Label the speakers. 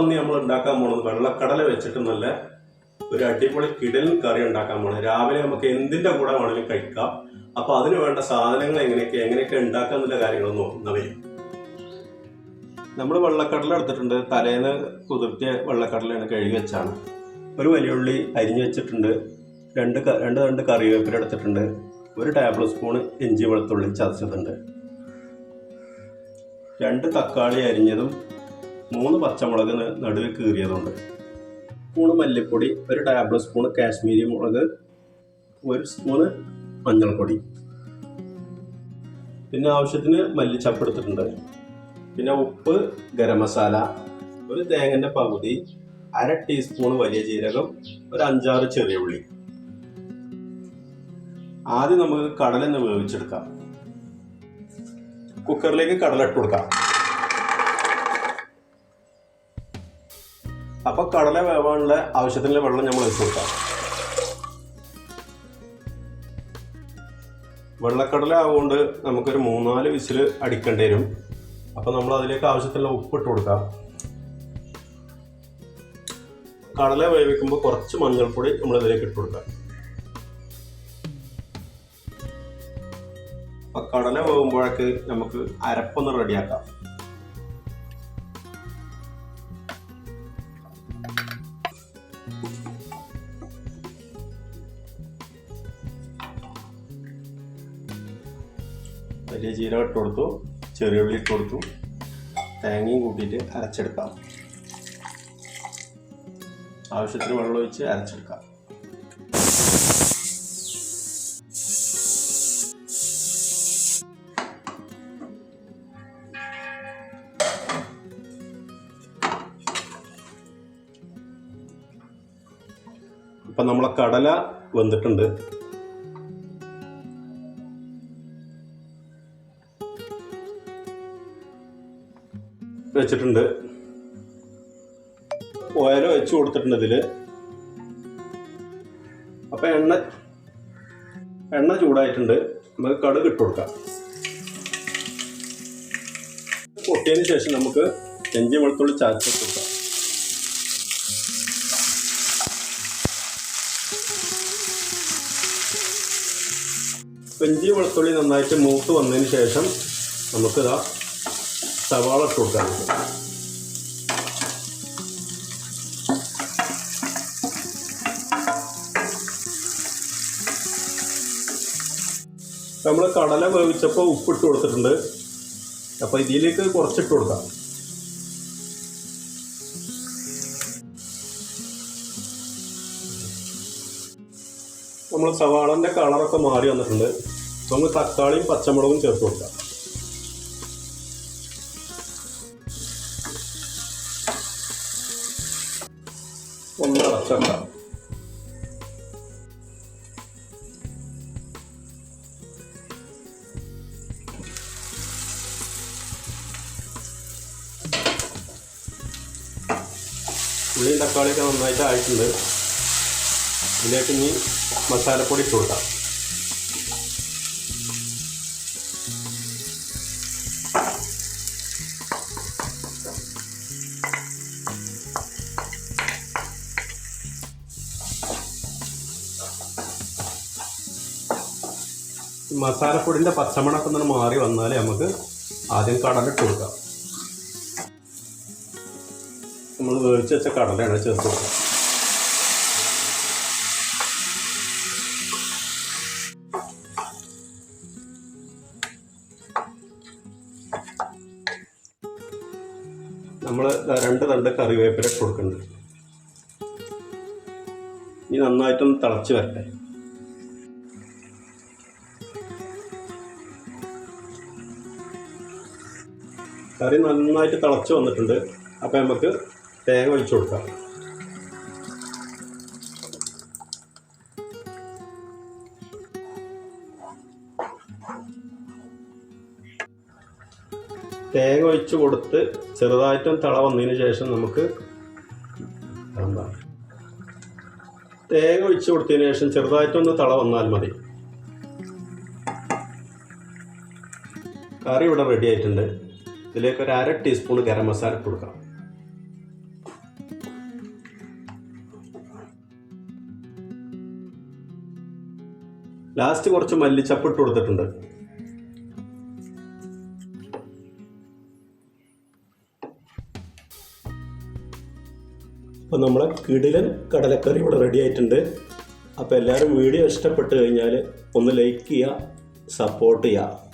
Speaker 1: അന്ന് നമ്മൾ ഉണ്ടാക്കാൻ പോണത് വെള്ളക്കടല വെച്ചിട്ട് നല്ല ഒരു അടിപൊളി കിടലൻ കറി ഉണ്ടാക്കാൻ പോണത് രാവിലെ നമുക്ക് എന്തിന്റെ കൂടെ വേണമെങ്കിലും കഴിക്കാം. അപ്പൊ അതിന് വേണ്ട സാധനങ്ങൾ എങ്ങനെയൊക്കെ എങ്ങനെയൊക്കെ ഉണ്ടാക്കാം എന്നുള്ള കാര്യങ്ങൾ നോക്കുന്നവർ നമ്മൾ വെള്ളക്കടല എടുത്തിട്ടുണ്ട്. തലേന്ന് കുതിർത്തിയ വെള്ളക്കടലയാണ് കഴുകി വെച്ചാണ്. ഒരു വലിയ ഉള്ളി അരിഞ്ഞു വെച്ചിട്ടുണ്ട്. രണ്ട് രണ്ട് രണ്ട് കറിവേപ്പില എടുത്തിട്ടുണ്ട്. ഒരു ടേബിൾ സ്പൂൺ ഇഞ്ചി വെളുത്തുള്ളി ചതച്ചിട്ടുണ്ട് രണ്ട് തക്കാളി അരിഞ്ഞതും മൂന്ന് പച്ചമുളക് നടുവിൽ നടുവ് കീറിയതുണ്ട്. സ്പൂണ് മല്ലിപ്പൊടി ഒരു ടേബിൾ സ്പൂൺ കാശ്മീരി മുളക് ഒരു സ്പൂണ് മഞ്ഞൾപ്പൊടി. പിന്നെ ആവശ്യത്തിന് മല്ലിച്ചപ്പ് എടുത്തിട്ടുണ്ട്. പിന്നെ ഉപ്പ് ഗരം മസാല ഒരു തേങ്ങന്റെ പകുതി അര ടീസ്പൂൺ വലിയ ജീരകം ഒരു അഞ്ചാറ് ചെറിയ ഉള്ളി. ആദ്യം നമുക്ക് കടലെന്ന് വേവിച്ചെടുക്കാം. കുക്കറിലേക്ക് കടല ഇട്ട് കൊടുക്കാം. അപ്പൊ കടല വേവാനുള്ള ആവശ്യത്തിനുള്ള വെള്ളം നമ്മൾ ഒഴിച്ചു കൊടുക്കാം. വെള്ളക്കടല ആവുകൊണ്ട് നമുക്കൊരു മൂന്നാൽ വിസിൽ അടിക്കേണ്ടി വരും. അപ്പൊ നമ്മൾ അതിലേക്ക് ആവശ്യത്തിനുള്ള ഉപ്പ് ഇട്ട് കൊടുക്കാം. കടല വേവിക്കുമ്പോൾ കുറച്ച് മഞ്ഞൾപ്പൊടി നമ്മൾ ഇതിലേക്ക് ഇട്ട് കൊടുക്കാം. അപ്പൊ കടല വേകുമ്പോഴേക്ക് നമുക്ക് അരപ്പൊന്ന് റെഡിയാക്കാം. വലിയ ജീരകം ഇട്ട് കൊടുത്തു ചെറിയ ഉള്ളി ഇട്ട് കൊടുത്തു. തേങ്ങയും കൂട്ടിയിട്ട് അരച്ചെടുക്കാം. ആവശ്യത്തിന് വെള്ളം ഒഴിച്ച് അരച്ചെടുക്കാം. ഇപ്പം നമ്മളെ കടല വെന്തിട്ടുണ്ട്. വെച്ചിട്ടുണ്ട്. ഓയിൽ വെച്ച് കൊടുത്തിട്ടുണ്ട് ഇതിൽ അപ്പം എണ്ണ എണ്ണ ചൂടായിട്ടുണ്ട്. നമുക്ക് കടുക് ഇട്ട് കൊടുക്കാം. പൊട്ടിയതിന് ശേഷം നമുക്ക് ഇഞ്ചി വെളുത്തുള്ളി ചാച്ചി കൊടുക്കാം. ഇഞ്ചി വെളുത്തുള്ളി നന്നായിട്ട് മൂത്ത് വന്നതിന് ശേഷം നമുക്കിതാ സവാള ഇട്ട് കൊടുക്കാം. നമ്മൾ കടല വേവിച്ചപ്പോൾ ഉപ്പിട്ട് കൊടുത്തിട്ടുണ്ട്. അപ്പോൾ ഇതിലേക്ക് കുറച്ചിട്ട് കൊടുക്കാം. നമ്മൾ സവാളന്റെ കളറൊക്കെ മാറി വന്നിട്ടുണ്ട്. നമുക്ക് തക്കാളിയും പച്ചമുളകും ചേർത്ത് കൊടുക്കാം. ഒന്ന് അടച്ചെടുക്കാം ഉള്ളിയും തക്കാളിയൊക്കെ നന്നായിട്ട് ആയിട്ടുണ്ട്. ഇതിലേക്ക് ഇനി മസാലപ്പൊടി ഇട്ട് കൊടുക്കാം. മസാലപ്പൊടിന്റെ പച്ചമണൊക്കെ മാറി വന്നാലേ നമുക്ക് ആദ്യം കടലിട്ട് കൊടുക്കാം. നമ്മൾ വേവിച്ച് വെച്ച കടലയാണ് ചേർത്ത് കൊടുക്കുക നമ്മൾ രണ്ട് തണ്ട് കറിവേപ്പില ഇട്ട് കൊടുക്കുന്നുണ്ട്. ഇനി നന്നായിട്ടൊന്ന് തിളച്ച് വരട്ടെ. കറി നന്നായിട്ട് തിളച്ച് വന്നിട്ടുണ്ട്. അപ്പോൾ നമുക്ക് തേങ്ങ ഒഴിച്ചു കൊടുക്കാം. തേങ്ങ ഒഴിച്ച് കൊടുത്ത് ചെറുതായിട്ടും തിള വന്നതിന് ശേഷം നമുക്ക് തേങ്ങ ഒഴിച്ച് കൊടുത്തതിന് ശേഷം ചെറുതായിട്ടൊന്ന് തിള വന്നാൽ മതി. കറി ഇവിടെ റെഡി ആയിട്ടുണ്ട്. ഇതിലേക്ക് ഒരു അര ടീസ്പൂൺ ഗരം മസാല ഇട്ട് കൊടുക്കാം ലാസ്റ്റ് കുറച്ച് മല്ലിച്ചപ്പ് ഇട്ട് കൊടുത്തിട്ടുണ്ട്. അപ്പോൾ നമ്മളെ കിടിലൻ കടലക്കറി ഇവിടെ റെഡി ആയിട്ടുണ്ട്. അപ്പോൾ എല്ലാവരും വീഡിയോ ഇഷ്ടപ്പെട്ട് കഴിഞ്ഞാൽ ഒന്ന് ലൈക്ക് ചെയ്യുക സപ്പോർട്ട് ചെയ്യുക.